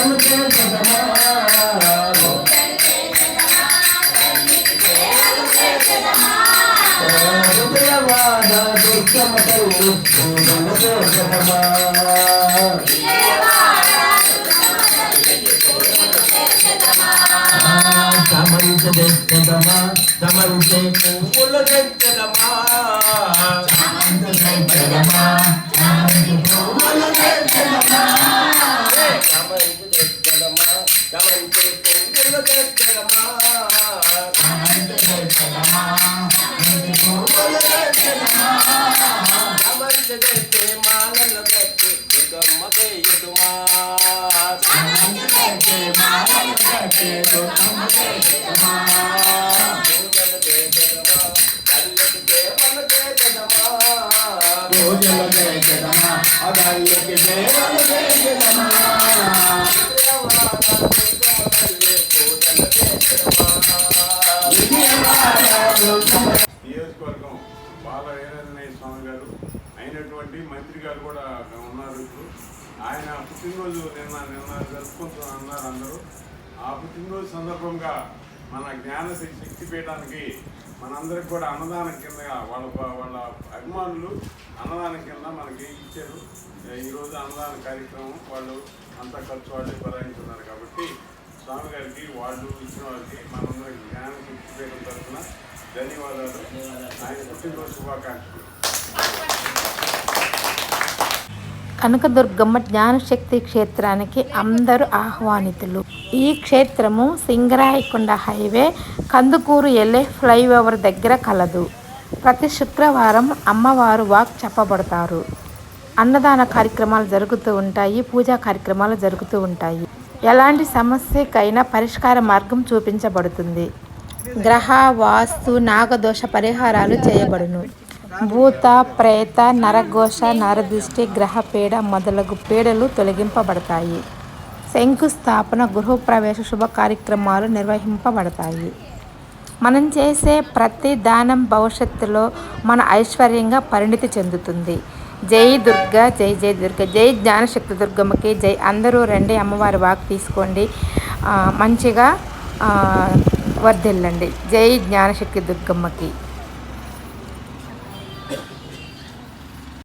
సేవలు చేసదమా విజయవాడ తెచ్చదమా తెచ్చదమా పువ్వులు తెచ్చదమా తెచ్చే మాలలు తెచ్చి దుర్గమ్మకే ఎదుమా. పూజలు చేసదమా కళ్ళకి దేవలు చేసదమా అయినటువంటి మంత్రి గారు కూడా ఉన్నారు ఇప్పుడు. ఆయన పుట్టినరోజు నిన్న నిన్న జరుపుకుంటూ అన్నారు అందరూ. ఆ పుట్టినరోజు సందర్భంగా మన జ్ఞాన శక్తి పీఠానికి మనందరికి కూడా అన్నదానం కింద వాళ్ళ వాళ్ళ అభిమానులు అన్నదానం కింద మనకి ఇచ్చారు. ఈరోజు అన్నదాన కార్యక్రమం వాళ్ళు అంతా ఖర్చు వాళ్ళే భరాయించున్నారు కాబట్టి స్వామి గారికి వాళ్ళు ఇచ్చిన వారికి మనందరికి జ్ఞాన శక్తి పీఠం తరఫున ధన్యవాదాలు. ఆయన పుట్టినరోజు శుభాకాంక్షలు. కనకదుర్గమ్మ జ్ఞానశక్తి క్షేత్రానికి అందరూ ఆహ్వానితులు. ఈ క్షేత్రము సింగరాయకొండ హైవే కందుకూరు ఎల్లే ఫ్లైఓవర్ దగ్గర కలదు. ప్రతి శుక్రవారం అమ్మవారు వాక్ చెప్పబడతారు. అన్నదాన కార్యక్రమాలు జరుగుతూ ఉంటాయి పూజా కార్యక్రమాలు జరుగుతూ ఉంటాయి. ఎలాంటి సమస్యకైనా పరిష్కార మార్గం చూపించబడుతుంది. గ్రహ వాస్తు నాగదోష పరిహారాలు చేయబడును. భూత ప్రేత నరఘోష నరదృష్టి గ్రహపీడ మొదలగు పీడలు తొలగింపబడతాయి. శంకుస్థాపన గృహప్రవేశ శుభ కార్యక్రమాలు నిర్వహింపబడతాయి. మనం చేసే ప్రతి దానం భవిష్యత్తులో మన ఐశ్వర్యంగా పరిణితి చెందుతుంది. జై దుర్గా జై జై దుర్గ జై జ్ఞానశక్తి దుర్గమ్మకి జై. అందరూ రండి అమ్మవారి వాక్ తీసుకోండి. మంచిగా వర్ధిల్లండి. జై జ్ఞానశక్తి దుర్గమ్మకి.